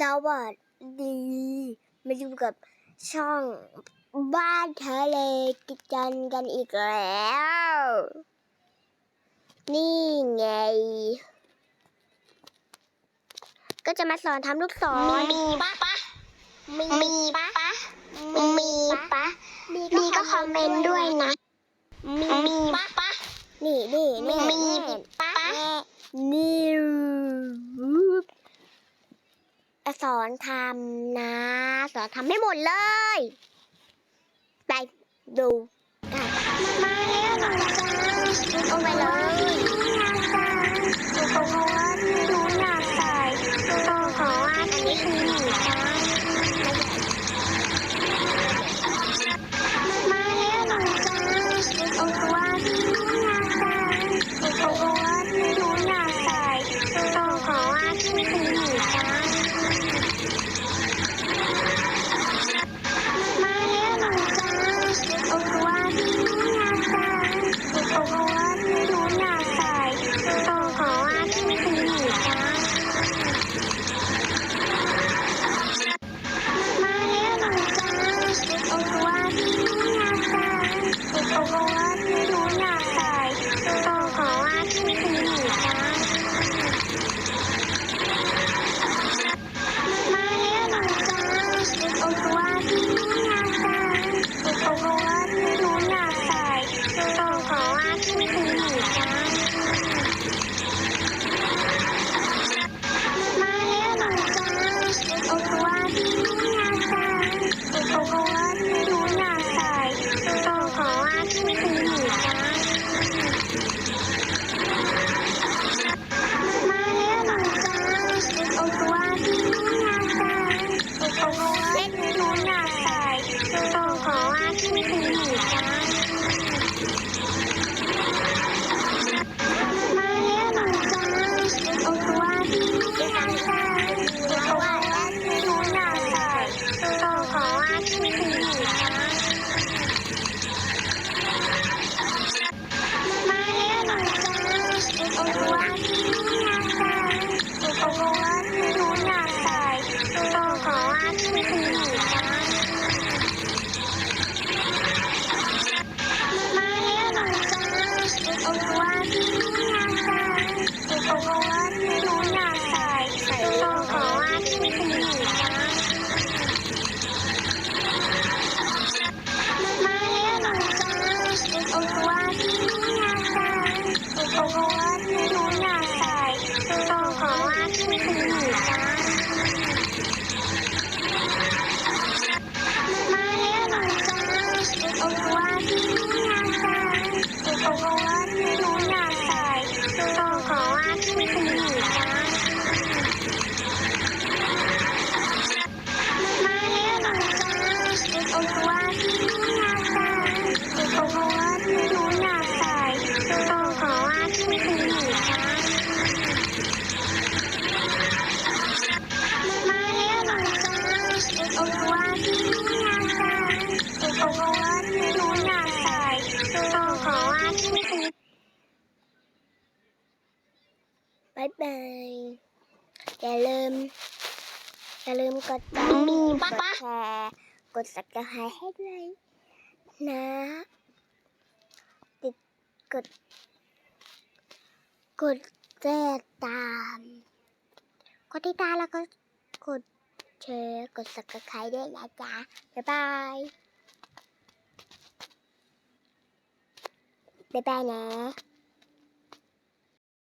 สวัสดีมาอยู่กับช่องบ้านทะเลกิจันกันอีกแล้ว นี่ไง ก็จะมาสอนทำลูกศรมีปะปะมีปะปะมีปะมีก็คอมเมนต์ด้วยนะ มีปะปะนี่นี่นี่ ทำนะ สอนทำให้หมดเลย ไปดูกันมาแล้วจ้า Oh, โอ้ว่าที่นี่นางตายโอ้ว่าที่นู้นนางตโอ้ขอว่าที่นี้บายบายอย่าลืม อย่าลืมกดไลค์กดแชร์กดสับสไครให้ด้วยนะ ติดกด กดแจ้ตาม กดติดตามแล้วก็กด เชร์กด subscribe ด้วยนะจ๊ะ บ๊ายบาย บ๊ายบายนะ